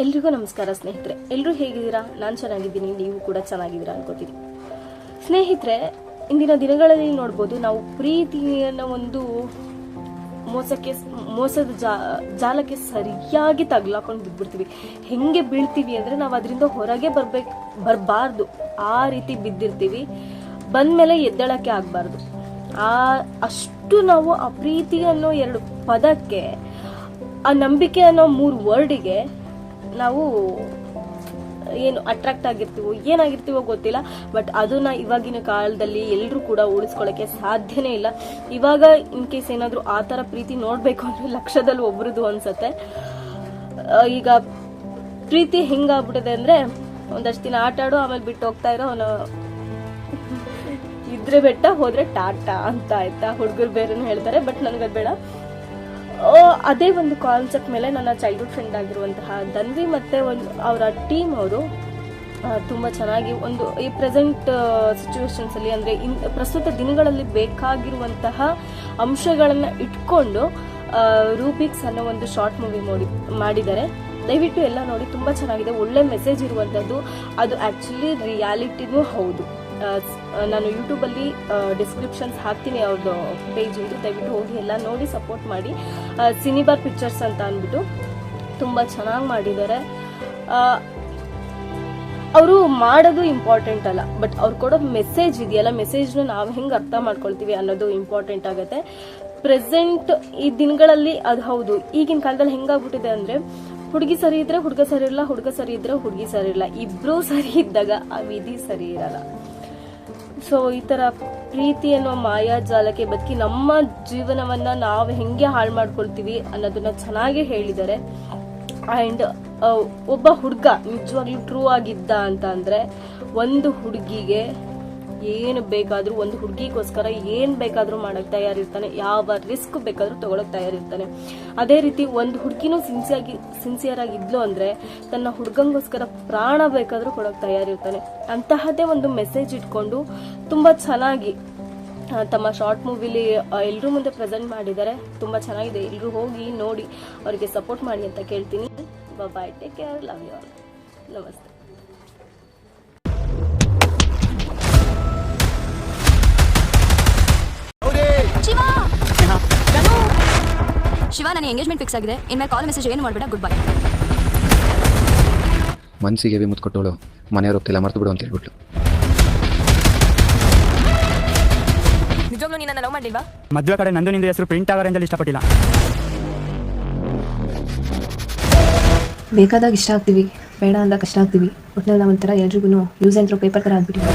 ಎಲ್ರಿಗೂ ನಮಸ್ಕಾರ ಸ್ನೇಹಿತರೆ. ಎಲ್ಲರೂ ಹೇಗಿದ್ದೀರಾ? ನಾನು ಚೆನ್ನಾಗಿದ್ದೀನಿ, ನೀವು ಕೂಡ ಚೆನ್ನಾಗಿದ್ದೀರಾ ಅನ್ಕೋತೀನಿ. ಸ್ನೇಹಿತರೆ, ಇಂದಿನ ದಿನಗಳಲ್ಲಿ ನೋಡ್ಬೋದು ನಾವು ಪ್ರೀತಿಯನ್ನು ಒಂದು ಮೋಸಕ್ಕೆ ಮೋಸದ ಜಾ, ಜಾಲಕ್ಕೆ ಸರಿಯಾಗಿ ತಗ್ಲಾಕೊಂಡು ಬಿದ್ಬಿಡ್ತೀವಿ. ಹೆಂಗೆ ಬೀಳ್ತೀವಿ ಅಂದರೆ ನಾವು ಅದರಿಂದ ಹೊರಗೆ ಬರ್ಬೇಕು, ಬರಬಾರ್ದು. ಆ ರೀತಿ ಬಿದ್ದಿರ್ತೀವಿ. ಬಂದಮೇಲೆ ಎದ್ದಳಕ್ಕೆ ಆಗಬಾರ್ದು. ಆ, ಅಷ್ಟು ನಾವು ಆ ಪ್ರೀತಿ ಅನ್ನೋ ಎರಡು ಪದಕ್ಕೆ, ಆ ನಂಬಿಕೆ ಅನ್ನೋ ಮೂರು ವರ್ಡಿಗೆ ನಾವು, ಏನು ಅಟ್ರಾಕ್ಟ್ ಆಗಿರ್ತೀವೋ, ಏನಾಗಿರ್ತೀವೋ ಗೊತ್ತಿಲ್ಲ ಬಟ್ ಅದನ್ನ ಇವಾಗಿನ ಕಾಲದಲ್ಲಿ ಎಲ್ಲರೂ ಕೂಡ ಉಳಿಸ್ಕೊಳ್ಳೋಕ್ಕೆ ಸಾಧ್ಯನೇ ಇಲ್ಲ. ಇವಾಗ ಇನ್ ಕೇಸ್ ಏನಾದರೂ ಆ ಥರ ಪ್ರೀತಿ ನೋಡಬೇಕು ಅಂದ್ರೆ ಲಕ್ಷದಲ್ಲಿ ಒಬ್ರದ್ದು ಅನ್ಸತ್ತೆ. ಈಗ ಪ್ರೀತಿ ಹೆಂಗಾಗ್ಬಿಟ್ಟಿದೆ ಅಂದ್ರೆ, ಒಂದಷ್ಟು ದಿನ ಆಟ ಆಡು, ಆಮೇಲೆ ಬಿಟ್ಟು ಹೋಗ್ತಾ ಇರೋ ಅವನು ಇದ್ರೆ ಬೆಟ್ಟ, ಹೋದ್ರೆ ಟಾಟಾ ಅಂತ ಆಯ್ತಾ ಹುಡುಗರು ಬೇರೆನೂ ಹೇಳ್ತಾರೆ ಬಟ್ ನನಗದು ಬೇಡ. ಅದೇ ಒಂದು ಕಾನ್ಸೆಪ್ಟ್ ಮೇಲೆ ನನ್ನ ಚೈಲ್ಡ್ಹುಡ್ ಫ್ರೆಂಡ್ ಆಗಿರುವಂತಹ ಧನ್ವಿ ಮತ್ತೆ ಒಂದು ಅವರ ಟೀಮ್ ಅವರು ತುಂಬ ಚೆನ್ನಾಗಿ ಒಂದು ಈ ಪ್ರೆಸೆಂಟ್ ಸಿಚುವೇಶನ್ಸಲ್ಲಿ ಅಂದ್ರೆ ಇನ್, ಪ್ರಸ್ತುತ ದಿನಗಳಲ್ಲಿ ಬೇಕಾಗಿರುವಂತಹ ಅಂಶಗಳನ್ನು ಇಟ್ಕೊಂಡು ರೂಬಿಕ್ಸ್ ಅನ್ನೋ ಒಂದು ಶಾರ್ಟ್ ಮೂವಿ ನೋಡಿ, ಮಾಡಿದ್ದಾರೆ. ದಯವಿಟ್ಟು ಎಲ್ಲ ನೋಡಿ, ತುಂಬಾ ಚೆನ್ನಾಗಿದೆ. ಒಳ್ಳೆ ಮೆಸೇಜ್ ಇರುವಂಥದ್ದು ಅದು ಆಕ್ಚುಲಿ ರಿಯಾಲಿಟಿನೂ ಹೌದು. ನಾನು ಯೂಟ್ಯೂಬಲ್ಲಿ ಡಿಸ್ಕ್ರಿಪ್ಷನ್ಸ್ ಹಾಕ್ತೀನಿ ಅವ್ರದ್ದು ಪೇಜ್ ಇಂದು. ದಯವಿಟ್ಟು ಹೋಗಿ ಎಲ್ಲ ನೋಡಿ ಸಪೋರ್ಟ್ ಮಾಡಿ. ಸಿನಿಬಾರ್ ಪಿಕ್ಚರ್ಸ್ ಅಂತ ಅಂದ್ಬಿಟ್ಟು ತುಂಬ ಚೆನ್ನಾಗಿ ಮಾಡಿದ್ದಾರೆ. ಅವರು ಮಾಡೋದು ಇಂಪಾರ್ಟೆಂಟ್ ಅಲ್ಲ ಬಟ್ ಅವ್ರು ಕೊಡೋ ಮೆಸೇಜ್ ಇದೆಯಲ್ಲ ಮೆಸೇಜ್ನ ನಾವು ಹೆಂಗೆ ಅರ್ಥ ಮಾಡ್ಕೊಳ್ತೀವಿ ಅನ್ನೋದು ಇಂಪಾರ್ಟೆಂಟ್ ಆಗುತ್ತೆ. ಪ್ರೆಸೆಂಟ್ ಈ ದಿನಗಳಲ್ಲಿ ಅದು ಹೌದು, ಈಗಿನ ಕಾಲದಲ್ಲಿ ಹೆಂಗಾಗ್ಬಿಟ್ಟಿದೆ ಅಂದರೆ ಹುಡುಗಿ ಸರಿ ಇದ್ರೆ ಹುಡುಗ ಸರಿ ಇರಲ್ಲ, ಹುಡುಗ ಸರಿ ಇದ್ರೆ ಹುಡುಗಿ ಸರಿ ಇರಲ್ಲ, ಇಬ್ರು ಸರಿ ಇದ್ದಾಗ ಆ ವಿಧಿ ಸರಿ ಇರಲ್ಲ. ಸೊ ಈ ತರ ಪ್ರೀತಿ ಅನ್ನೋ ಮಾಯಾಜಾಲಕ್ಕೆ ಬದುಕಿ ನಮ್ಮ ಜೀವನವನ್ನ ನಾವು ಹೆಂಗೆ ಹಾಳು ಮಾಡ್ಕೊಳ್ತೀವಿ ಅನ್ನೋದನ್ನ ಚೆನ್ನಾಗಿ ಹೇಳಿದ್ದಾರೆ. ಅಂಡ್ ಒಬ್ಬ ಹುಡುಗ ನಿಜವಾಗ್ಲೂ ಟ್ರೂ ಆಗಿದ್ದ ಅಂತ ಅಂದ್ರೆ, ಒಂದು ಹುಡುಗಿಗೆ ಏನು ಬೇಕಾದ್ರೂ, ಒಂದು ಹುಡುಗಿಗೋಸ್ಕರ ಏನ್ ಬೇಕಾದ್ರೂ ಮಾಡಕ್ ತಯಾರಿರ್ತಾನೆ, ಯಾವ ರಿಸ್ಕ್ ಬೇಕಾದ್ರೂ ತಗೊಳಕ್ ತಯಾರಿರ್ತಾನೆ. ಅದೇ ರೀತಿ ಒಂದು ಹುಡುಗಿನೂ ಸಿನ್ಸಿಯಾಗಿ ಸಿನ್ಸಿಯರ್ ಆಗಿದ್ಲು ಅಂದ್ರೆ ತನ್ನ ಹುಡುಗಂಗೋಸ್ಕರ ಪ್ರಾಣ ಬೇಕಾದ್ರೂ ಕೊಡಕ್ ತಯಾರಿರ್ತಾನೆ. ಅಂತಹದ್ದೇ ಒಂದು ಮೆಸೇಜ್ ಇಟ್ಕೊಂಡು ತುಂಬಾ ಚೆನ್ನಾಗಿ ತಮ್ಮ ಶಾರ್ಟ್ ಮೂವಿಲಿ ಎಲ್ಲರೂ ಮುಂದೆ ಪ್ರೆಸೆಂಟ್ ಮಾಡಿದ್ದಾರೆ. ತುಂಬ ಚೆನ್ನಾಗಿದೆ. ಎಲ್ಲರೂ ಹೋಗಿ ನೋಡಿ, ಅವರಿಗೆ ಸಪೋರ್ಟ್ ಮಾಡಿ ಅಂತ ಕೇಳ್ತೀನಿ. Bye take care love you all ನಮಸ್ತೆ. ಶಿವ ನನಗೆ ಎಂಗೇಜ್ಮೆಂಟ್ ಫಿಕ್ಸ್ ಆಗಿದೆ. ಇನ್ಮೇಲೆ ಕಾಲ್ ಮೆಸೇಜ್ ಏನು ಮಾಡಬೇಡ ಗುಡ್ ಬೈ ಮನ್ಸಿಗೆ ವಿ ಮುತ್ತು ಕೊಟ್ಟವಳು ಮನೆಯವ್ರು ಹೋಗ್ತಿಲ್ಲ ಮರ್ತು ಬಿಡು ಅಂತ ಹೇಳ್ಬಿಟ್ಲು. ನಿಜವಾಗ್ಲೂ ನೀನು ನನ್ನ ಲವ್ ಮಾಡಿಲ್ವಾ ಮದುವೆ ಕಡೆ ನಂದು ನಿಂದು ಹೆಸರು ಪ್ರಿಂಟ್ ಆಗಾರೆ ಅಂತಲ್ಲಿ ಇಷ್ಟಪಟ್ಟಿಲ್ಲ ಬೇಕಾದಾಗ ಇಷ್ಟ ಆಗ್ತೀವಿ. ಬೇಡ ಅಂದಾಗ ಕಷ್ಟ ಆಗ್ತೀವಿ. ಒಟ್ಟಿನಲ್ಲಿ ನಾವು ಒಂಥರ ಎಲ್ರಿಗೂ ಯೂಸ್ ಆ್ಯಂಡ್ ಥ್ರೋ ಪೇಪರ್ ಥರ ಆಗ್ಬಿಟ್ಟಿವಿ